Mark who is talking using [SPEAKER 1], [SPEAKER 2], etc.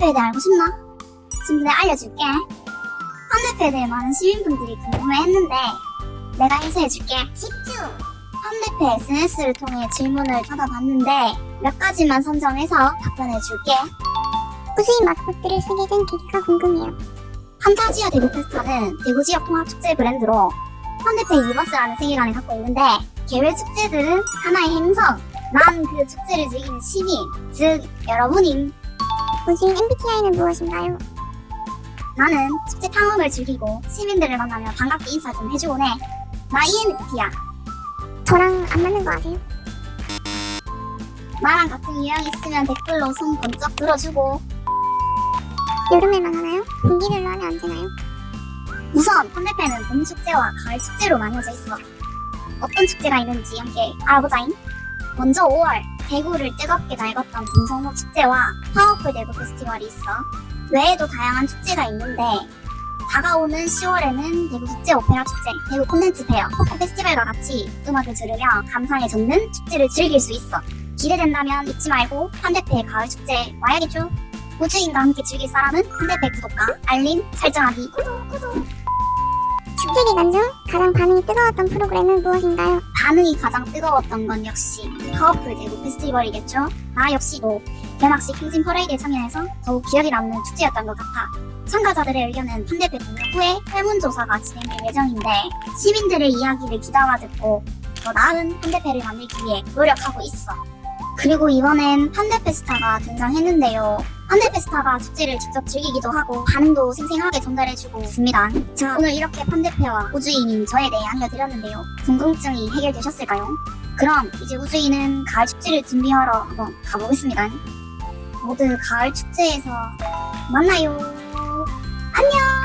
[SPEAKER 1] 판대표에 대해 알고 싶나? 지금 내가 알려줄게. 판대표에 대해 많은 시민분들이 궁금해했는데 내가 인사해줄게. 집중! 판대표 SNS를 통해 질문을 받아봤는데 몇 가지만 선정해서 답변해줄게.
[SPEAKER 2] 우주인 마스코트를 쓰게 된 계기가 궁금해요.
[SPEAKER 1] 판타지아 대구 페스타는 대구 지역 통합 축제 브랜드로 판대페 유니버스라는 세계관을 갖고 있는데 개별 축제들은 하나의 행성, 난 그 축제를 즐기는 시민, 즉 여러분임.
[SPEAKER 2] 우주인 MBTI는 무엇인가요?
[SPEAKER 1] 나는 축제 탐험을 즐기고 시민들을 만나며 반갑게 인사 좀 해주곤 해. 나 ENFP야.
[SPEAKER 2] 저랑 안 맞는 거 아세요?
[SPEAKER 1] 나랑 같은 유형 있으면 댓글로 손 번쩍 들어주고
[SPEAKER 2] 여름에만 하나요? 분기별로 하면 안 되나요?
[SPEAKER 1] 우선 판대페는 봄 축제와 가을 축제로 나뉘어져 있어. 어떤 축제가 있는지 함께 알아보자잉. 먼저 5월 대구를 뜨겁게 달궜던 동성로 축제와 파워풀 대구 페스티벌이 있어. 외에도 다양한 축제가 있는데 다가오는 10월에는 대구 국제 오페라 축제, 대구 콘텐츠 페어, 포크 페스티벌과 같이 음악을 들으며 감상에 젖는 축제를 즐길 수 있어. 기대된다면 잊지 말고 판대페 가을 축제 와야겠죠? 우주인과 함께 즐길 사람은 판대페 구독과 알림 설정하기.
[SPEAKER 2] 기간 중 가장 반응이 뜨거웠던 프로그램은 무엇인가요?
[SPEAKER 1] 반응이 가장 뜨거웠던 건 역시 파워풀 대구 페스티벌이겠죠. 나 역시도 개막식 행진 퍼레이드에 참여해서 더욱 기억에 남는 축제였던 것 같아. 참가자들의 의견은 판대표 종료 후에 설문조사가 진행될 예정인데 시민들의 이야기를 귀담아 듣고 더 나은 판대패를 만들기 위해 노력하고 있어. 그리고 이번엔 판대페스타가 등장했는데요. 판대페스타가 축제를 직접 즐기기도 하고 반응도 생생하게 전달해주고 있습니다. 자, 오늘 이렇게 판대페와 우주인인 저에 대해 알려드렸는데요. 궁금증이 해결되셨을까요? 그럼 이제 우주인은 가을 축제를 준비하러 한번 가보겠습니다. 모두 가을 축제에서 만나요. 안녕!